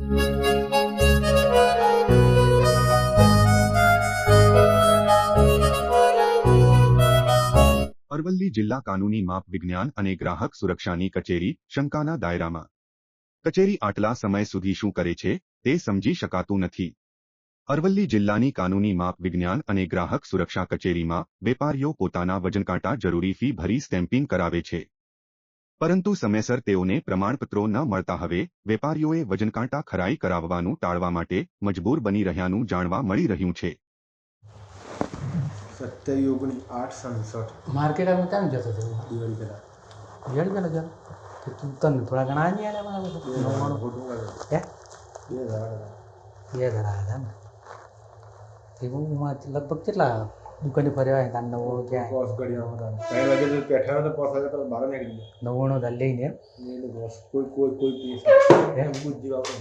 અરવલ્લી જિલ્લા કાનૂની માપ વિજ્ઞાન અને ગ્રાહક સુરક્ષાની કચેરી શંકાના દાયરામાં. કચેરી આટલા સમય સુધી શું કરે છે, તે સમજી શકાતું નથી. અરવલ્લી જિલ્લાની કાનૂની માપ વિજ્ઞાન અને ગ્રાહક સુરક્ષા કચેરીમાં વેપારીઓ પોતાના વજનકાંટા જરૂરી ફી ભરી સ્ટેમ્પિંગ કરાવે છે. પરંતુ સમયસર તેઓને પ્રમાણપત્રો ન મળતા હવે વેપારીઓએ વજનકાંટા ખરાઈ કરાવવાનું ટાળવા માટે મજબૂર બની રહ્યાનું જાણવા મળી રહ્યું છે. સત્યાવી ઓગણીસ આઠ સડસઠ. માર્કેટ જતો હતો? દિવાળી પહેલાં. તું તને થોડા ઘણા નહીં હે? બે હજાર બે હજાર આવ્યા હતા લગભગ કેટલા દુકાને ફર્યા હોય તાર નવ્વાણું પોસ ઘડિયા હતા ત્રણ વાગે તો બેઠા તો પોસ વાગે તો બહાર નીકળી ગયા. નવ્વાણું તાર લઈને કોઈ કોઈ કોઈ કેસ એમ બુદ્ધિ વાપરે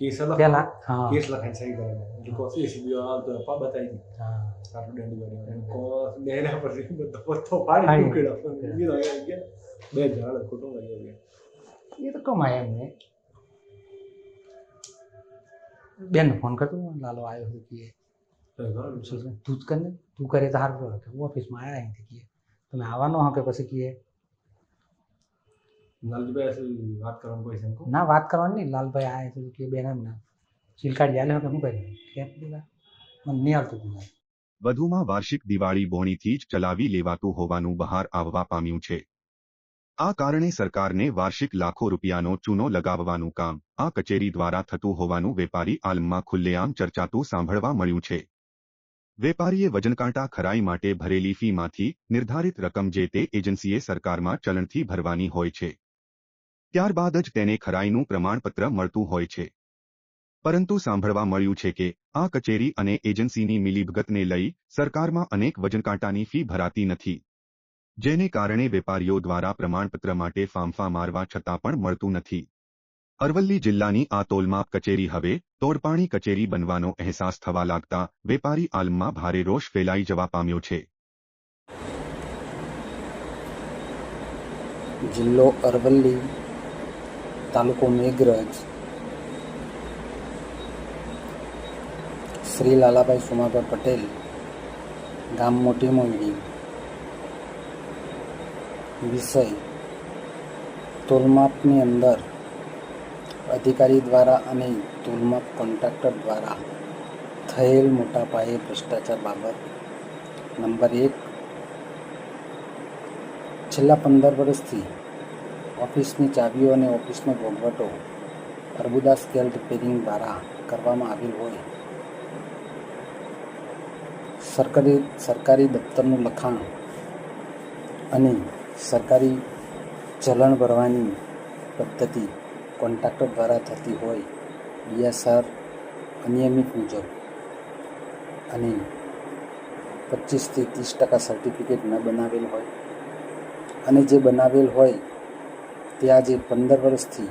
કેસ લખ. પેલા? હા. કેસ લખાઈને સહી કરે. કોસ એસીબી તો પા બતાવી દી. હા. આટલું દંડ કરી કોસ એના પછી બધો પથ્થો પાડી ફાડી મૂકેલો બીજો ગયા. બે હજાર ખોટું લાગી ગયા. એ તો કમાય એમને બેન ફોન કરતો લાલો આવ્યો હતો છે? તું જ કર ને તું કરે તો સારું રહે હું ઓફિસમાં આવ્યા અહીંથી કીએ તમે આવવાનો હો કે પછી કીએ નલજીભાઈ વાત કરવાનું કોઈ છે ના વાત કરવાની નહીં લાલભાઈ આવ્યા છે કે બેન એમ ના સીલ કાર્ડ કે હું કરી કેમ પેલા મને નહીં આવતું તું વધુમાં વાર્ષિક દિવાળી બોણીથી જ ચલાવી લેવાતું હોવાનું બહાર આવવા પામ્યું છે. આ કારણે સરકારને વાર્ષિક લાખો રૂપિયાનો ચૂનો લગાવવાનું કામ આ કચેરી દ્વારા થતું હોવાનું વેપારી આલમમાં ખુલ્લેઆમ ચર્ચાતું સાંભળવા મળ્યું છે. વેપારીએ વજનકાંટા ખરાઈ માટે ભરેલી ફીમાંથી નિર્ધારિત રકમ જે તે એજન્સીએ સરકારમાં ચલણથી ભરવાની હોય છે. ત્યારબાદ જ તેને ખરાઈનું પ્રમાણપત્ર મળતું હોય છે. પરંતુ સાંભળવા મળ્યું છે કે આ કચેરી અને એજન્સીની મિલીભગતને લઈ સરકારમાં અનેક વજનકાંટાની ફી ભરાતી નથી. જેને કારણે વેપારીઓ દ્વારા પ્રમાણપત્ર માટે ફાંફા મારવા છતાં પણ મળતું નથી. અરવલ્લી જિલ્લાની આ તોલમાપ કચેરી હવે તોડપાણી કચેરી બનવાનો અહેસાસ થવા લાગતા વેપારી આલમમાં ભારે રોષ ફેલાઈ જવા પામ્યો છે. જિલ્લો અરવલ્લી તાલુકો મેઘરજ. શ્રી લાલાભાઈ સોમાભાઈ પટેલ ગામ મોટી મોંગડી વિષય તોલમાપની અંદર અધિકારી દ્વારા અને તોલમાપ કોન્ટ્રાક્ટર દ્વારા થયેલ મોટા પાયે ભ્રષ્ટાચાર બાબત નંબર એક, છેલ્લા પંદર વર્ષથી ઓફિસની ચાવીઓ અને ઓફિસનો ભોગવટો અર્બુદા સ્કેલ રિપેરિંગ દ્વારા કરવામાં આવેલ હોય. સરકારી સરકારી દફતરનું લખાણ અને સરકારી ચલણ ભરવાની પદ્ધતિ કોન્ટ્રાક્ટર દ્વારા થતી હોય બીએસઆર અનિયમિત મુજબ. અને પચીસથી ત્રીસ ટકા સર્ટિફિકેટ ન બનાવેલ હોય. અને જે બનાવેલ હોય, તે આજે પંદર વર્ષથી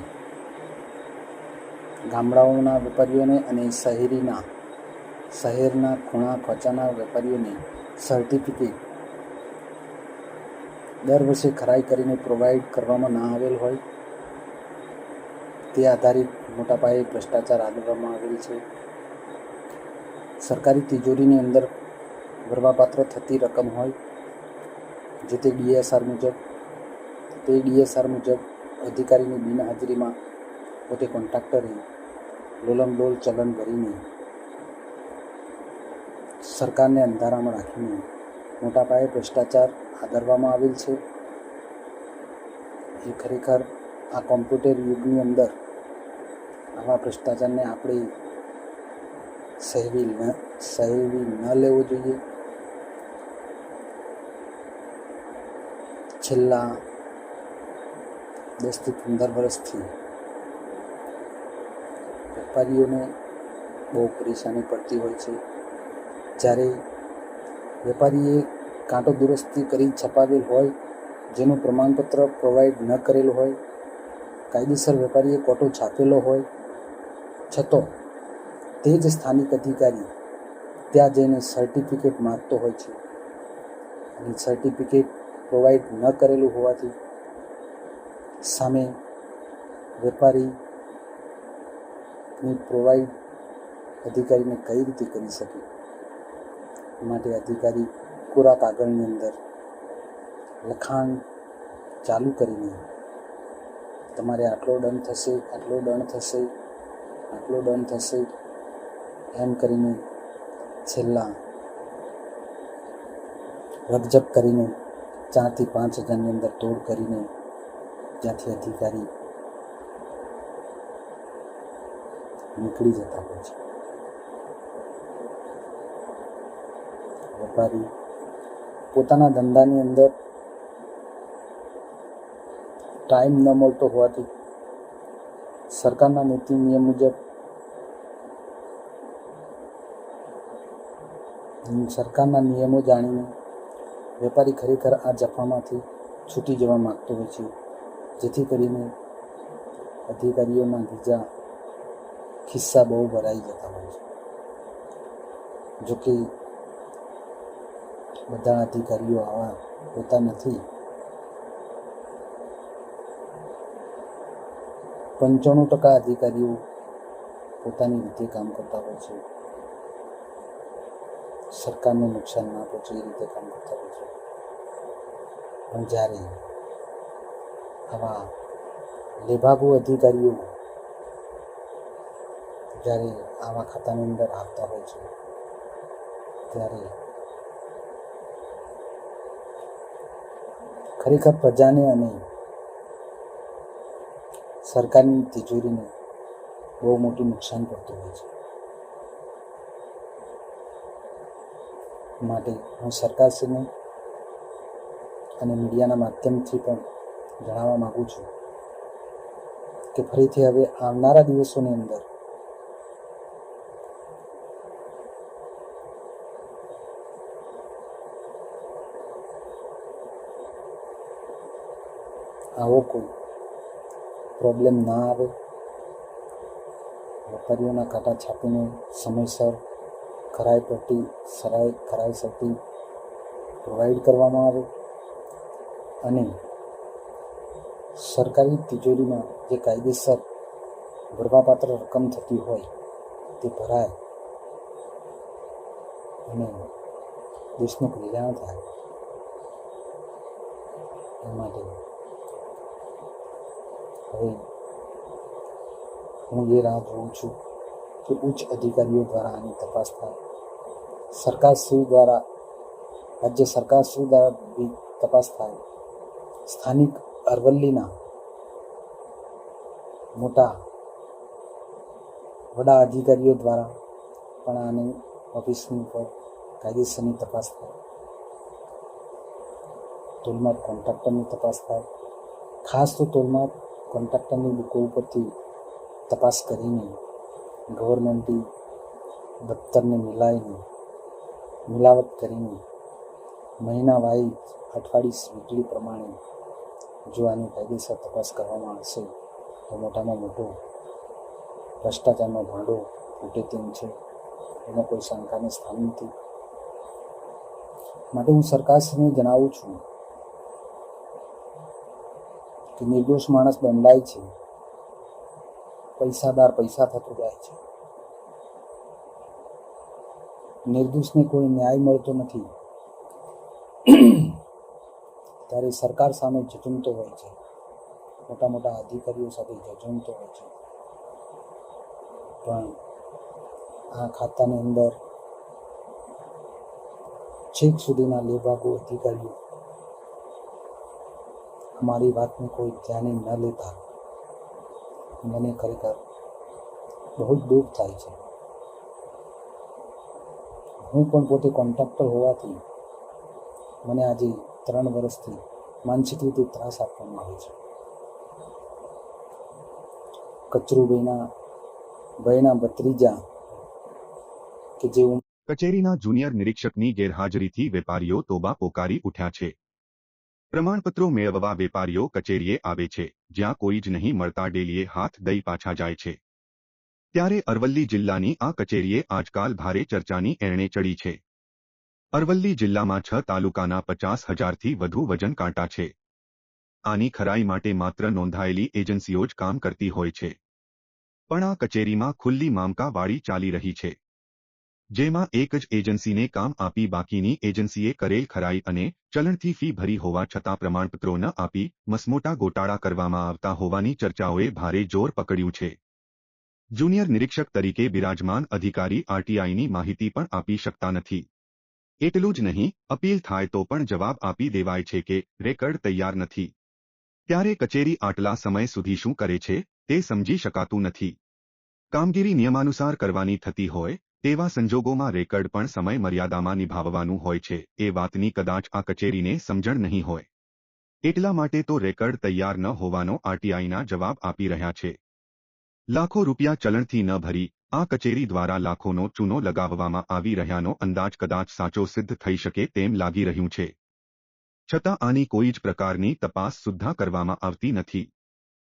ગામડાઓના વેપારીઓને અને શહેરીના, શહેરના ખૂણા ખોચાના વેપારીઓને સર્ટિફિકેટ દર વર્ષે ખરાઈ કરીને પ્રોવાઈડ કરવામાં ના આવેલ હોય. તે આધારિત મોટા પાયે ભ્રષ્ટાચાર આદરવામાં આવેલ છે. સરકારી તિજોરીની અંદર ભરવાપાત્ર થતી રકમ હોય, જે તે ડીએસઆર મુજબ, તે ડીએસઆર મુજબ અધિકારીની બિનહાજરીમાં પોતે કોન્ટ્રાક્ટરે લોલમ લોલ ચલણ ભરીને સરકારને અંધારામાં રાખીને મોટા પાયે ભ્રષ્ટાચાર આદરવામાં આવેલ છે. એ ખરેખર આ કોમ્પ્યુટર યુગની અંદર આવા ભ્રષ્ટાચારને આપણે સહેવી ન સહેવી ન લેવો જોઈએ. છેલ્લા દસથી પંદર વર્ષથી વેપારીઓને બહુ પરેશાની પડતી હોય છે. જ્યારે વેપારીએ કાંટો દુરસ્તી કરી છપાવેલ હોય, જેનું પ્રમાણપત્ર પ્રોવાઈડ ન કરેલું હોય, કાયદેસર વેપારીએ કોટો છાપેલો હોય છતો તે જ સ્થાનિક અધિકારી ત્યાં જઈને સર્ટિફિકેટ માગતો હોય છે. અને સર્ટિફિકેટ પ્રોવાઈડ ન કરેલું હોવાથી સામે વેપારીની પ્રોવાઈડ અધિકારીને કઈ રીતે કરી શકે? માટે અધિકારી કોરા કાગળની અંદર લખાણ ચાલુ કરીને તમારે આટલો દંડ થશે, આટલો દંડ થશે આટલો દંડ થશે એમ કરીને છેલ્લા રકજક કરીને ચારથી પાંચ હજારની અંદર તોડ કરીને જ્યાંથી અધિકારી નીકળી જતા હોય છે. વેપારી પોતાના ધંધાની અંદર ટાઈમ ન મળતો હોવાથી સરકારના નીતિ નિયમ મુજબ સરકારના નિયમો જાણીને વેપારી ખરેખર આ જફામાંથી છૂટી જવા માગતો હોય છે. જેથી કરીને અધિકારીઓના બીજા ખિસ્સા બહુ ભરાઈ જતા હોય છે. જોકે બધા અધિકારીઓ આવા હોતા નથી. પંચાણું ટકા અધિકારીઓ પોતાની રીતે કામ કરતા હોય છે. સરકારને નુકસાન ના પહોંચે એ રીતે કામ કરતા હોય છે. પણ જ્યારે આવા લેભાગુ અધિકારીઓ જ્યારે આવા ખાતાની અંદર આવતા હોય છે, ત્યારે ખરેખર પ્રજાને અને સરકારની તિજોરીને બહુ મોટું નુકસાન પડતું હોય છે. માટે હું સરકારશ્રીને અને મીડિયાના માધ્યમથી પણ જણાવવા માગું છું કે ફરીથી હવે આવનારા દિવસોની અંદર આવો કોઈ પ્રોબ્લેમ ના આવે. વેપારીઓના કાંટા છાપીને સમયસર ખરાઈ પટ્ટી, સરાઈ, ખરાઈ સટ્ટી પ્રોવાઈડ કરવામાં આવે. અને સરકારી તિજોરીમાં જે કાયદેસર ભરવાપાત્ર રકમ થતી હોય તે ભરાય અને દેશનું કલ્યાણ થાય. એ માટે હવે હું એ રાહ જોઉં છું કે ઉચ્ચ અધિકારીઓ દ્વારા આની તપાસ થાય. સરકારશ્રી દ્વારા, રાજ્ય સરકારશ્રી દ્વારા બી તપાસ થાય. સ્થાનિક અરવલ્લીના મોટા વડા અધિકારીઓ દ્વારા પણ આની ઓફિસની ઉપર કાયદેસરની તપાસ થાય. તોલમાપ કોન્ટ્રાક્ટરની તપાસ થાય. ખાસ તો તોલમાપ કોન્ટ્રાક્ટરની બુકો ઉપરથી તપાસ કરીને ગવર્મેન્ટી દફતરને મિલાવીને મિલાવટ કરીને મહિના વાઇઝ અઠવાડિયે વીકલી પ્રમાણે જો આની કાયદેસર તપાસ કરવામાં આવશે. તો મોટામાં મોટો ભ્રષ્ટાચારનો ભાંડો ફૂટે તેમ છે. એમાં કોઈ શંકાને સ્થાન નથી. માટે હું સરકારશ્રીને જણાવું છું કે નિર્દોષ માણસ દંડાય છે. પૈસાદાર પૈસા થતો જાય છે. નિર્દોષને કોઈ ન્યાય મળતો નથી. ત્યારે સરકાર સામે ઝઝૂમતો હોય છે. મોટા મોટા અધિકારીઓ સાથે ઝઝૂમતો હોય છે. પણ આ ખાતાની અંદર છેક સુધીના લેભાગો અધિકારીઓ અમારી વાતને કોઈ ધ્યાને ન લેતા. મને ખરેખર બહુ જ દુઃખ થાય છે. હું પણ પોતે કોન્ટ્રાક્ટર હોવાથી મને આજે ત્રણ વર્ષથી માનસિક રીતે ત્રાસ આપવામાં આવે છે. કચરુભાઈના, ભાઈના ભત્રીજા કે જે કચેરીના જુનિયર નિરીક્ષકની ગેરહાજરીથી વેપારીઓ તોબા પોકારી ઉઠ્યા છે. પ્રમાણપત્રો મેળવવા વેપારીઓ કચેરીએ આવે છે, જ્યાં કોઈ જ નહીં મળતા ડેલીએ હાથ દઈ પાછા જાય છે. ત્યારે અરવલ્લી જિલ્લાની આ કચેરીએ આજકાલ ભારે ચર્ચાની એરણે ચડી છે. અરવલ્લી જિલ્લામાં છ તાલુકાના પચાસ હજારથી વધુ વજન કાંટા છે. આની ખરાઈ માટે માત્ર નોંધાયેલી એજન્સીઓ જ કામ કરતી હોય છે. પણ આ કચેરીમાં ખુલ્લી મામકાવાળી ચાલી રહી છે. જેમાં એક જ એજન્સીને કામ આપી બાકીની એજન્સીએ કરેલ ખરાઈ અને ચલણથી ફી ભરી હોવા છતાં પ્રમાણપત્રો ન આપી મસમોટા ગોટાળા કરવામાં આવતા હોવાની ચર્ચાઓએ ભારે જોર પકડ્યું છે. જુનિયર નિરીક્ષક તરીકે બિરાજમાન અધિકારી આરટીઆઈની માહિતી પણ આપી શકતા નથી. એટલું જ નહીં, અપીલ થાય તો પણ જવાબ આપી દેવાય છે કે રેકર્ડ તૈયાર નથી. ત્યારે કચેરી આટલા સમય સુધી શું કરે છે, તે સમજી શકાતું નથી. કામગીરી નિયમાનુસાર કરવાની થતી હોય, તેવા સંજોગોમાં રેકર્ડ પણ સમય મર્યાદામાં નિભાવવાનું હોય છે, એ વાતની કદાચ આ કચેરીને સમજણ નહીં હોય. એટલા માટે તો રેકર્ડ તૈયાર ન હોવાનો આરટીઆઈના જવાબ આપી રહ્યા છે. લાખો રૂપિયા ચલણથી ન ભરી આ કચેરી દ્વારા લાખોનો ચૂનો લગાવવામાં આવી રહ્યાનો અંદાજ કદાચ સાચો સિદ્ધ થઈ શકે તેમ લાગી રહ્યું છે. છતાં આની કોઈ જ પ્રકારની તપાસ સુદ્ધા કરવામાં આવતી નથી.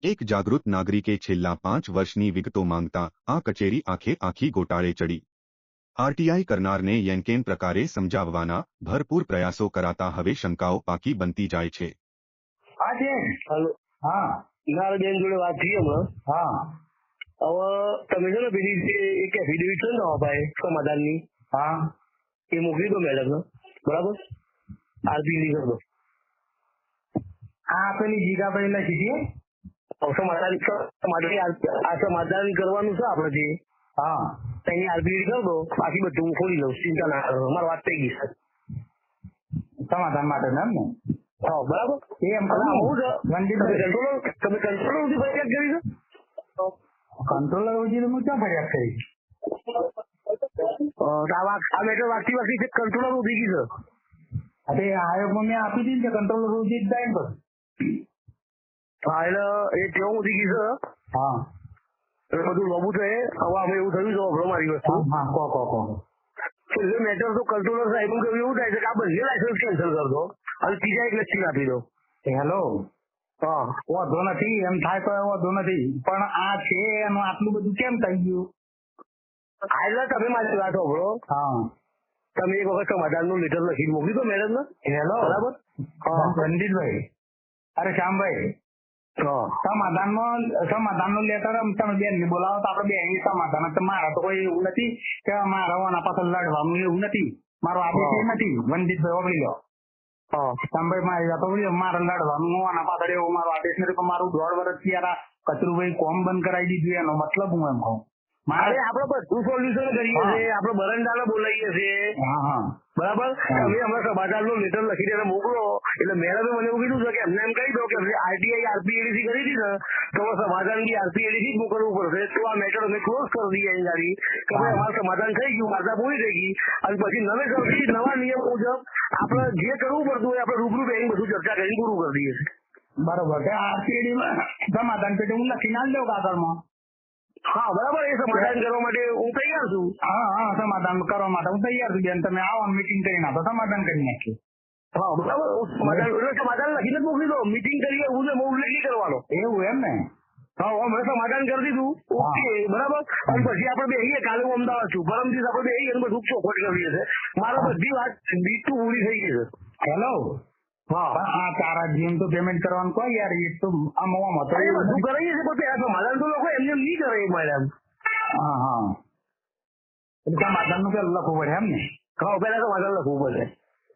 એક જાગૃત નાગરિકે છેલ્લા પાંચ વર્ષની વિગતો માંગતા આ કચેરી આખે આખી ગોટાળે ચડી. આરટીઆઈ કરનારને યેનકેન પ્રકારે સમજાવવાના ભરપૂર પ્રયાસો કરાતા હવે શંકાઓ પાકી બનતી જાય છે. હા બેન હાલો. હા. મારા બેન જોડે વાત થઈ હા. હવે તમે છે ને પેલી જે એક એફિડેવિટ છે ને નવા ભાઈ સમાધાનની હા એ મોકલી દો મેડમ ને બરાબર આરબી કરી દો આ પેલી જીગાભાઈ લખી હવે સમાધાન સમાધાન આ સમાધાન કરવાનું છે આપણે જે હા એની આરપીડી કરો દો બાકી બધું હું ખોલી લઉં ચિંતા ના કરો મારી વાત થઈ ગઈ સર સમાધાન માટે ને એમ ને હા બરાબર એ એમ આવું તમે કંટ્રોલ તમે કંટ્રોલ સુધી ફરિયાદ કરી છે કંટ્રોલર વજી હું ક્યાં ફરિયાદ કરી અ, તો આ વાક- આ મેટર વાગતી વાગતી છે કંટ્રોલર ઊભી ગઈ છે અરે આયોગમાં મેં આપી દીધી કે કંટ્રોલર વજી જ જાય ને પછી. હા એટલે એ કેવું ઉઠી ગઈ છે હા એટલે બધું લોબુ છે હવે અમે એવું થયું છે અઘરો મારી વસ્તુ હા હા કહો કહો કહો છેલ્લે મેટર તો કંટ્રોલર સાહેબનું કેવું એવું થાય છે કે આ બંને લાયસન્સ કેન્સલ કરી દો અને ત્રીજા એક લક્ષી આપી દો હેલો હા વાંધો નથી એમ થાય તો વાંધો નથી. પણ આ છે એનું આટલું બધું કેમ થઈ ગયું? આ એટલે તમે મારી વાત સાંભળો. હા. તમે એક વખત સમાધાનનું લીટર લખી મોકલી દો મેડમ ને હેલો. બરાબર? હા. રણજીતભાઈ. અરે શ્યામભાઈ. હા. સમાધાનમાં નો લેટર તમે બેન ને બોલાવો તો આપડે બેન સમાધાન. મારા તો કોઈ એવું નથી કે મારા ઓના પાછળ લડવાનું એવું નથી. મારો આદેશ નથી. વંદિતભાઈ ઓગળી લો હા માં મારી વાત ઓગળી લો. મારે લડવાનું આના પાછળ એવું મારો આદેશ નથી, પણ મારું દોઢ વર્ષ યાર આ કચરુભાઈ કોમ બંધ કરાવી દીધું, એનો મતલબ હું એમ કહું મારે આપડે બધું સોલ્યુશન કરીએ. છીએ. આપડે બરંડાને બોલાવીએ છીએ. હા હા. બરાબર. તમે હમણાં સમાધાનનું લેટર લખી દે મોકલો. એટલે મેડમે મને એવું કીધું છે કે એમને એમ કહી દો કે આરટીઆઈ આરપીએડીસી કરી હતી ને તો સમાધાન બી આરપીએડીસી જ મોકલવું પડશે. તો આ મેટર અમે ક્લોઝ કરી દઈએ અહીં ગાડી. કે ભાઈ અમારું સમાધાન થઈ ગયું વાર્તા પૂરી થઈ ગઈ. અને પછી નવે કરતી નવા નિયમ મુજબ આપણે જે કરવું પડતું હોય આપણે રૂબરૂ બેંક બધું ચર્ચા કરીને પૂરું કરી દઈએ છીએ. બરોબર. કે આ પેઢીમાં સમાધાન પેટી હું લખી ના દઉં કાગળમાં? હા બરાબર એ સમાધાન કરવા માટે હું તૈયાર છું. હા હા સમાધાન કરવા માટે હું તૈયાર છું બેન. તમે આવો મીટિંગ કરી નાખો સમાધાન કરી નાખીએ. હા બરાબર. સમાધાન એટલે સમાધાન લખીને મોકલી દો. મીટિંગ કરીએ હું હું નહીં કરવાનો. એવું એમ ને? હા અમે સમાધાન કરી દીધું. ઓકે બરાબર? અને પછી આપણે બેહીએ. કાલે હું અમદાવાદ છું. પરમ દિવસ આપણે બેહીએ અને બધું ચોખવટ કરીએ છે મારા બધી વાત બીટું પૂરી થઈ ગઈ છે. હેલો પણ આ તારા જીમ તો પેમેન્ટ કરવાનું કોઈ યાર એ તો હતો અરે બધું. કરાવીએ છીએ પણ પેલા સમાધાન તો લોકો એમને એમ નહીં કરે મેડમ હા હા. એટલે સમાધાનનું પેલું લખવું પડે એમ ને? કહો પેલા સમાધાન લખવું પડે.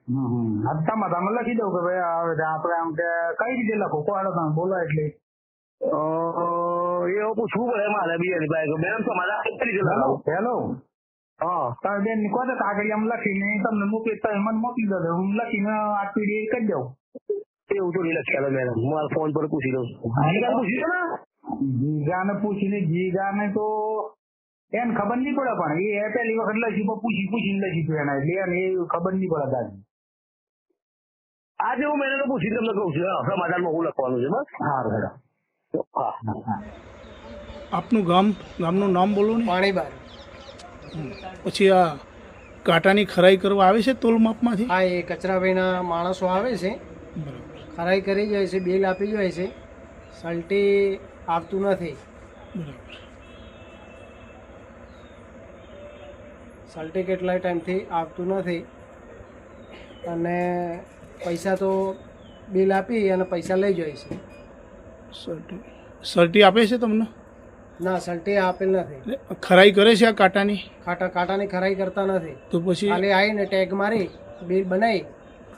હમ હમ. આ સમાધાનમાં લખી દઉં કે ભાઈ હવે આપણે આમ કે કઈ રીતે લખો? કોઈ તમે બોલો એટલે. એ પૂછવું પડે મારે બી એની પાસે. મેડમ રીતે હેલો હેલો. હા તમે બેનની કહો તો કાગળ આમ લખીને તમને મોકલી તમે મને મોકલી દો હું લખીને આ પીડી કરી દઉં એવું થોડી નહીં લખ્યા મેડમ હું મારા ફોન પર પૂછી લઉં છું. પૂછી લો ને જીગાને પૂછીને જીગાને તો એને ખબર નહીં પડે પણ એ પહેલી વખત લખી પૂછી પૂછીને લખી હતું એના એટલે એને એ ખબર નહીં પડે દાદી આજે હું મેડમ પૂછી તમને કહું છું હા, સમાધાનમાં હું લખવાનું છે બસ હા હા હા આપનું ગામ ગામનું નામ બોલો ને પાણીબાર પછી આ કાંટાની ખરાઈ કરવા આવે છે તોલ માપમાંથી? હા એ કચરાભાઈના માણસો આવે છે. ખરાઈ કરી જાય છે બિલ આપી જાય છે. સલ્ટી આવતું નથી. સલ્ટી કેટલાય ટાઈમથી આવતું નથી. અને પૈસા તો બિલ આપી અને પૈસા લઈ જાય છે. સલટી સલટી આપે છે તમને? ના સલટી આપેલ નથી. ખરાઈ કરે છે આ કાંટાની? કાંટા કાંટાની ખરાઈ કરતા નથી. તો પછી ખાલી આવીને ટેગ મારી બિલ બનાવી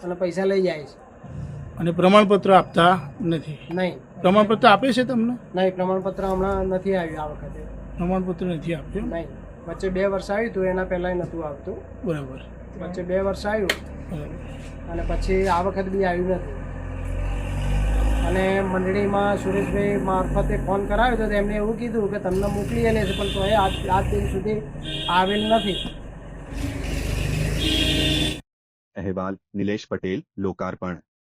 અને પૈસા લઈ જાય છે. અને પ્રમાણપત્ર આપતા નથી? નહીં. પ્રમાણપત્ર આપે છે તમને? નહીં પ્રમાણપત્ર હમણાં નથી આવ્યું આ વખતે. પ્રમાણપત્ર નથી આપ્યું નહીં. વચ્ચે બે વર્ષ આવ્યું હતું એના પહેલાંય નહોતું આવતું. બરાબર. વચ્ચે બે વર્ષ આવ્યું. અને પછી આ વખત બી આવ્યું નથી. અને મંડળીમાં સુરેશભાઈ મારફતે ફોન કરાવ્યો તો એમણે એવું કીધું કે તમને મોકલી લે છે પણ તો એ આજ આજ દિન સુધી આવેલ નથી. અહેવાલ નિલેશ પટેલ, લોકાર્પણ.